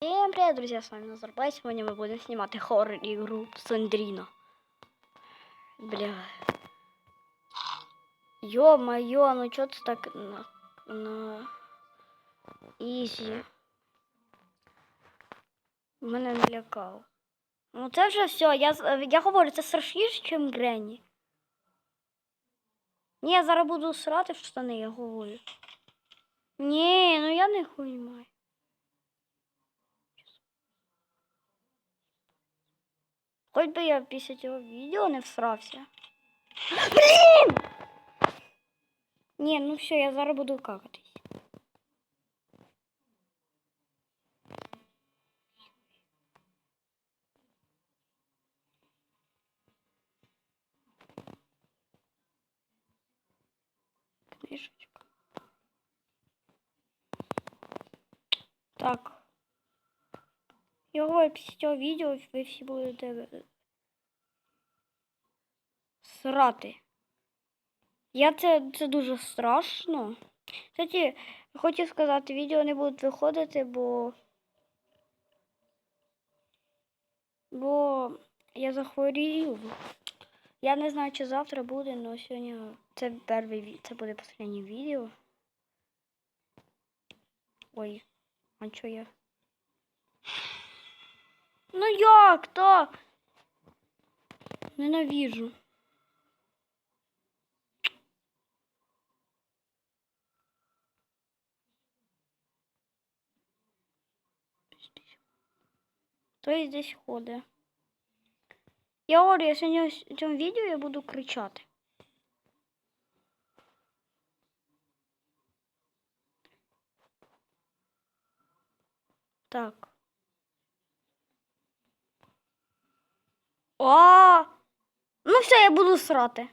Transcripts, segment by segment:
Всем привет, друзья, с вами Назарбай. Сегодня мы будем снимать хоррор-игру Сандрина. Бля. Ё-моё, ну чё ты так на, на... Ізі. Мене не лякав. Ну це вже все. Я, з- я говорю, це страшніше, ніж Гренні. Ні, я зараз буду срати в штани, я говорю. Ні, ну я не хуймаю. Хоч би я після цього відео не всрався. Блін! Ні, ну все, я зараз буду какатись. Книжечка. Так. Говорю, після цього відео будете срати. Я це, це дуже страшно. Кстати, хочу сказати, відео не будуть виходити, бо. Бо я захворію. Я не знаю, чи завтра буде, але сьогодні це перший це буде останнє відео. Ой, а що я? Ну як так? Ненавижу. Хто і здесь ходить? Я говорю, я сьогодні в цьому відео я буду кричати. Так. О! Ну все, я буду срати.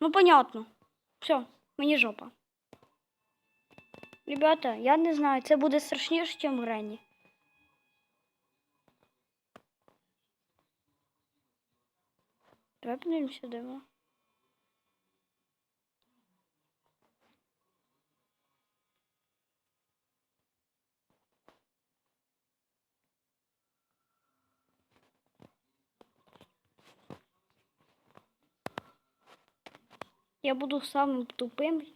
Ну, понятно. Все, мені жопа. Ребята, я не знаю, це буде страшніше, ніж Гренні. Давай подивимося, де Я буду самым тупым.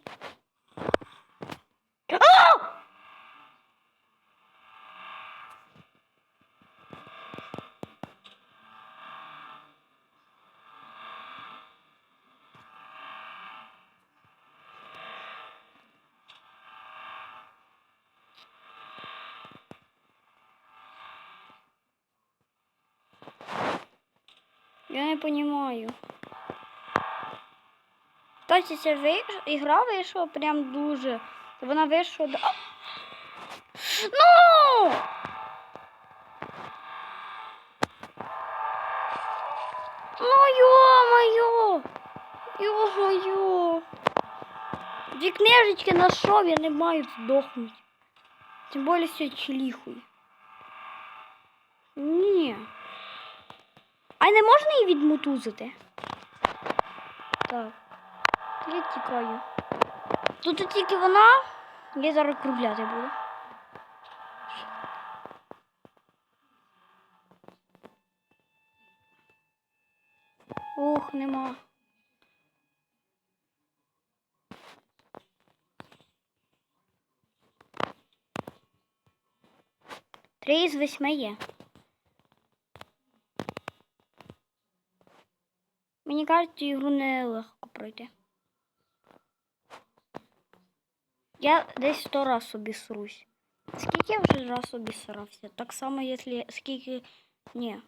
А! Я не понимаю. Кстати, ця ігра вийшла прям дуже. Вона вийшла. до- Ну! Ну, йо-моє! Йо-моє! Дві книжечки знайшов, я не маю здохнути. Тим більше все чиліхує. Ні. А не можна її відмутузити? Так. Я тікаю. Тут тільки вона. Я зараз кругляти буду. Ух, нема. Три із восьми є. Мені кажуть, ігру не легко пройти. Я десь сто раз обісрусь. Скільки я вже раз обісрався? Так само, якщо скільки. Ні.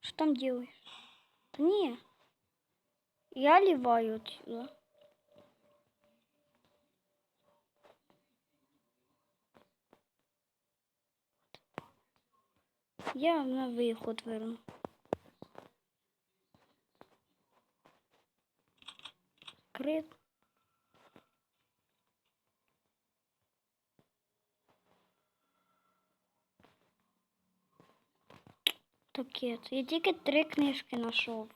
Що там делаешь? Та ні. Я ливаю отсюда. Я на виход верну. Крит. Таке. Я тільки три книжки знайшов.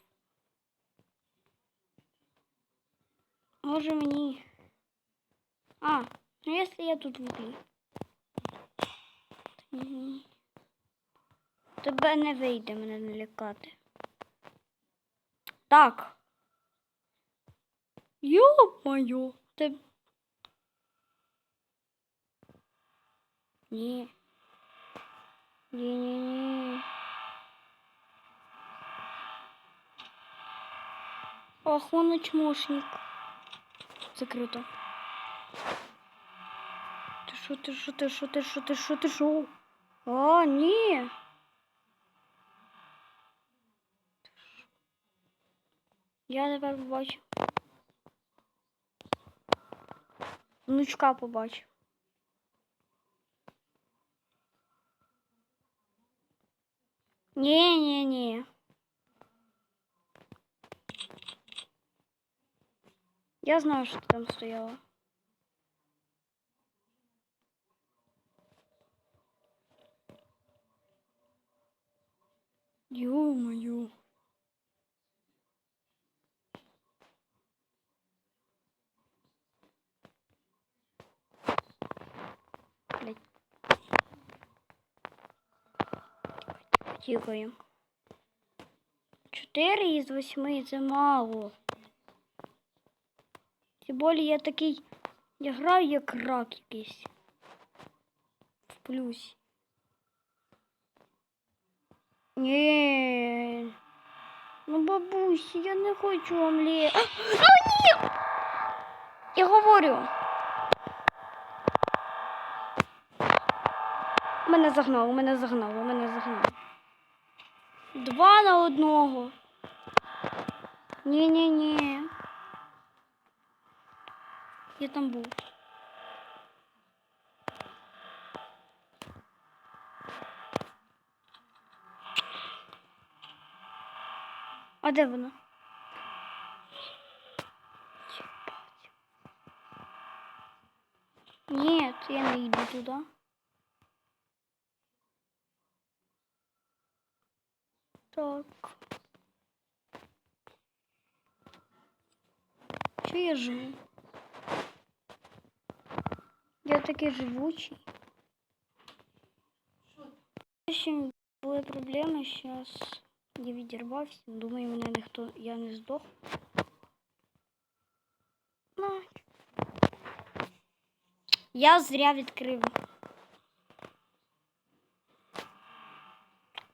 Може мені А, ну если я тут в углі. Тебе не вийде мене налякати. Так. Йо-моє. Ти... Ні. Ні-ні-ні. Ах, он очмошник. Закрито. Ти що, ти що, ти що, ти що, ти що, ти що? А, ні. Я тепер побачив. Внучка побачив. Ні, ні, ні. Я знаю, що ти там стояла. Ё-моё. Блядь. Тікаємо. Чотири із восьми це мало. Тим більше я такий. Я граю як рак якийсь. В плюсі. Ні. Ну, бабусі, я не хочу омлет. А, ну ні! Я говорю. Мене загнало, мене загнало, мене загнало. Два на одного. Ні-ні-ні. Я там був. А де вона? Нет, я не йду туди. Так. Що я живу? Я такий живучий. Общем, були проблеми, зараз я відірвався. Думаю, мене ніхто я не здох. Я зря відкрив.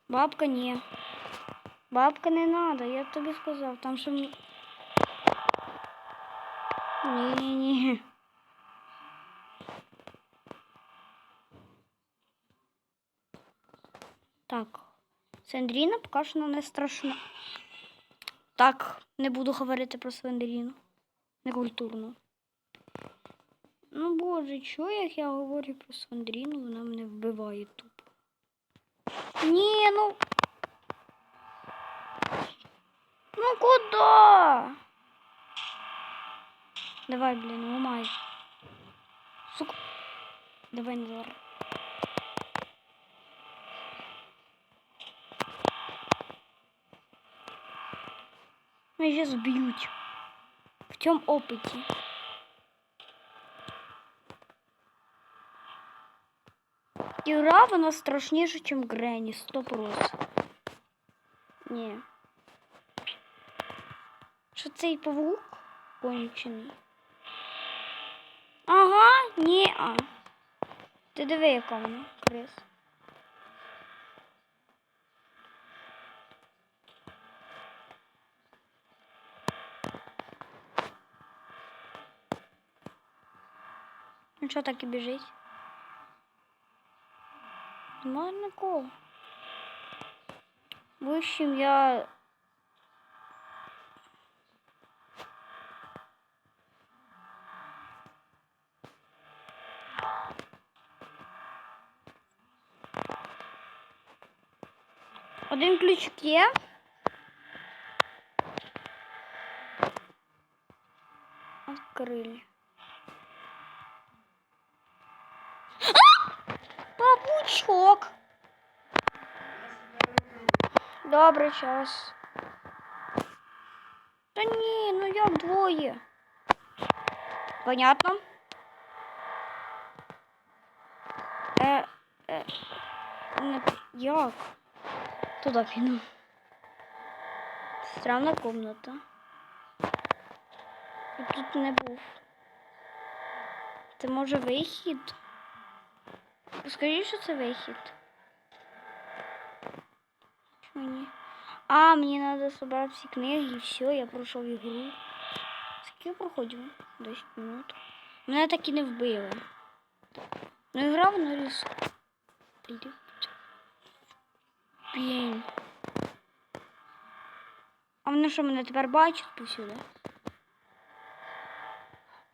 Бабка ні. Бабка не надо, я тобі сказав, там що. Ні-ні-ні. Так. Сендріна поки що не страшна. Так, не буду говорити про Сендріну. Некультурно. Ну, боже, чого як я говорю про Сандріну, вона мене вбиває тупо. Ні, ну. Ну куда? Давай, блін, ломай. Сука. Давай Назар. Меня сейчас бьют. В чем опыте? Ігра вона страшніша, ніж Гренні, 100%. Ні. Що цей павук кончений? Ага, ні. А. Ти диви, яка вона, Крис. Ну що так і біжить? Нема нікого. В общем, я... Один ключик є. Открили. А! Час. Да не, ну я двоє. Понятно? Э, э, е, е, не, як? Туди піду. Странна комната. Я тут не був. Це може вихід? Скажи, що це вихід. Чому ні? А, мені треба зібрати всі книги і все, я пройшов ігру. Скільки я проходив? 10 минут. Мене так і не вбили. Ну, ігра вона різко. Блін. А вони що, мене тепер бачать повсюди?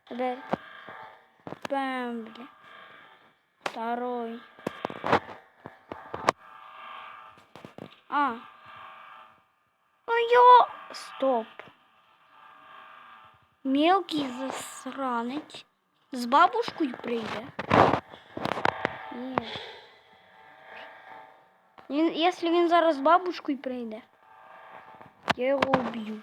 Тепер. Бам, бля. Второй. А. Ой-ё! Стоп. Мелкий засранець. З бабушкою прийде. Ні. Він, якщо він зараз бабушкою прийде, я його уб'ю.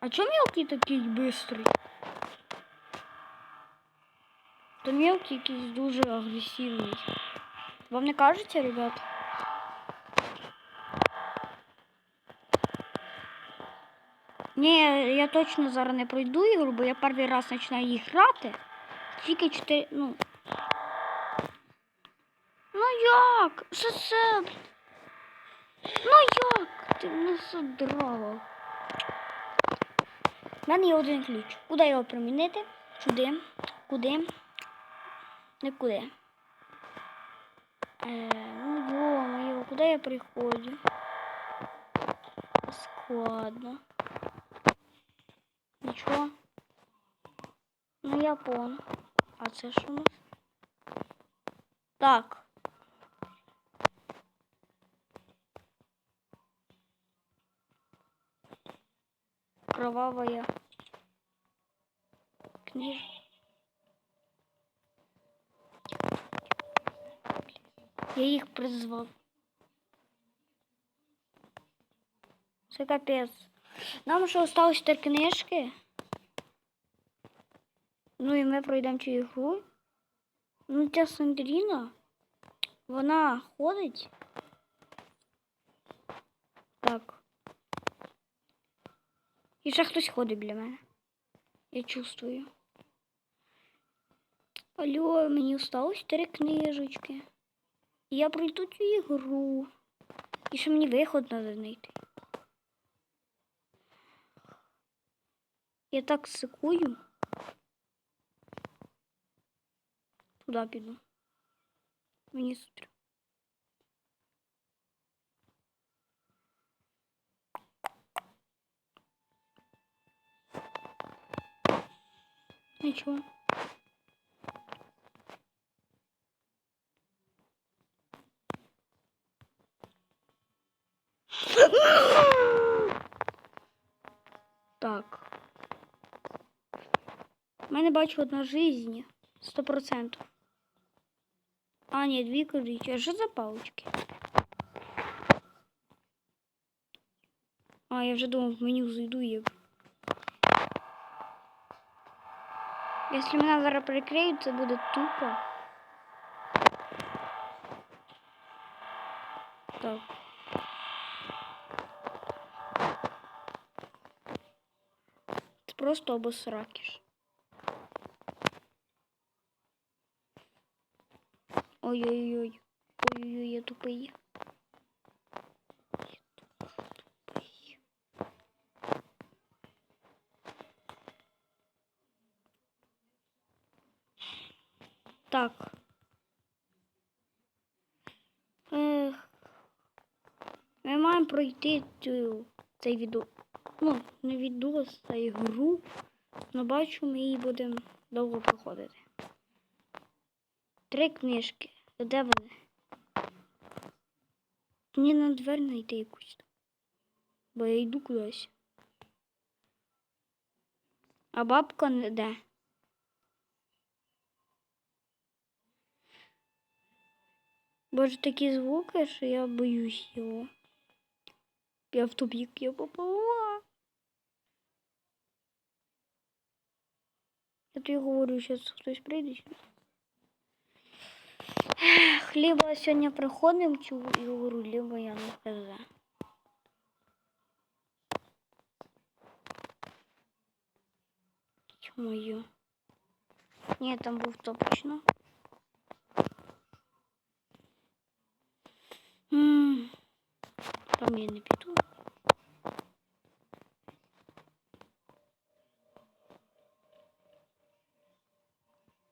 А чому мелкий такий бистрий? То мелкий якийсь дуже агресивний. Вам не кажеться, ребят? Ні, я точно зараз не пройду ігру, бо я перший раз починаю їх грати. Тільки 4, ну. Ну як? Що це? Ну як? Ти мене задрала. У мене є один ключ. Куди його примінити? Сюди. Куди? Нікуди. Е, ну ё-моё, куди я приходжу? Складно. Нічого. Ну я понял. А це що у нас? Так. Кровавая книжка. Я їх призвав. Це капець. Нам ще осталось три книжки. Ну і ми пройдемо цю ігру. Ну, ця Сандріна, вона ходить. Так. І ще хтось ходить біля мене. Я чувствую. Алло, мені осталось три книжечки. І я пройду цю ігру. І ще мені виход треба знайти. Я так сикую. Туди піду. Мені сутра. Нічого. Так. У мене бачу одна жизнь. Сто процентів. А, ні, дві кажіть. А що за палочки? А, я вже думав, в меню зайду і... Якщо мене зараз прикриють, це буде тупо. Так. Це просто обосракиш. Ой-ой-ой. Ой-ой-ой, я тупий. Так. Ех. Ми маємо пройти цю, цей відео. Ну, не відос, а ігру. Но бачу, ми її будемо довго проходити. Три книжки. Де вони? Мені на двері знайти якусь. Бо я йду кудись. А бабка не де? Боже, такі звуки, що я боюсь його. Я в тупик я попала. Я тобі говорю, зараз хтось прийде. Либо сьогодні приходимо в цю ігру, либо я не хз. Мою. Ні, там був топочно. Там я не піду.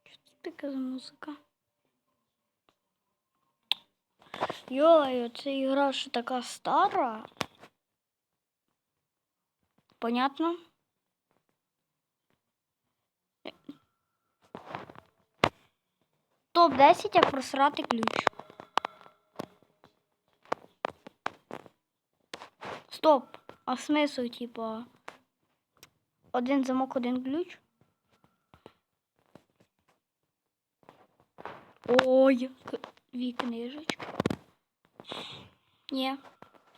Що це таке за музика? Йой, це ігра що така стара. Понятно? Топ-10, як просрати ключ. Стоп. А смисл, типа. Один замок, один ключ. Ой, дві книжечки.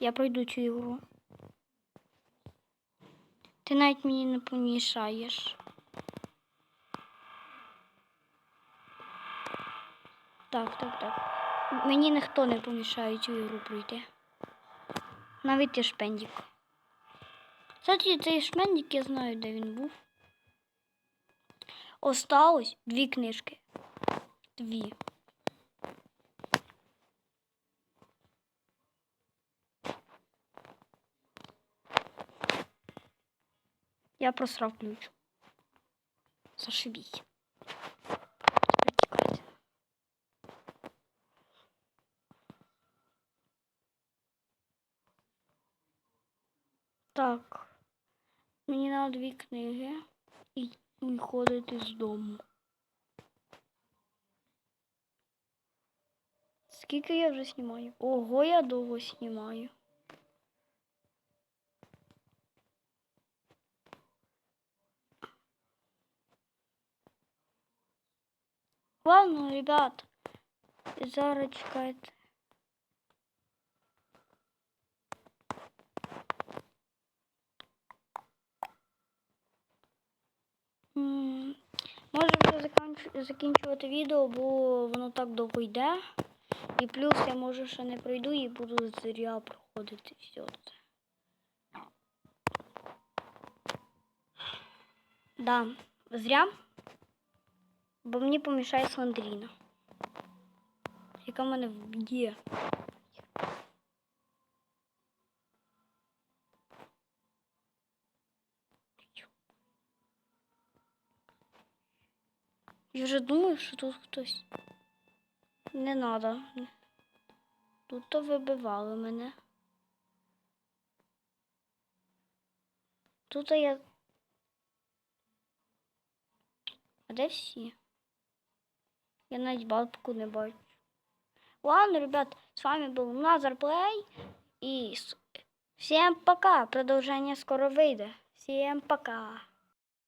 Я пройду цю ігру. Ти навіть мені не помішаєш. Так, так, так. Мені ніхто не помішає цю ігру пройти. Навіть ти шпендік. Кстати, цей шпендік я знаю, де він був. Осталось дві книжки. Дві. Я просрав ключ. Зашибіть. Тепер тікайте. Так. Мені на дві книги і виходити з дому. Скільки я вже знімаю? Ого, я довго знімаю. Ладно, ребят, зараз чекайте. М, Може вже заканчу- закінчувати відео, бо воно так довго йде. І плюс я може ще не пройду і буду зря проходити все це. Да, зря. Бо мені помішає Сландріна. Яка мене вб'є. Я вже думаю, що тут хтось. Не надо. Тут то вибивали мене. Тут я. А де всі? Я навіть бабку не бачу. Ладно, ребят, с вами был Назар Плей. И всем пока. Продолжение скоро выйдет. Всем пока.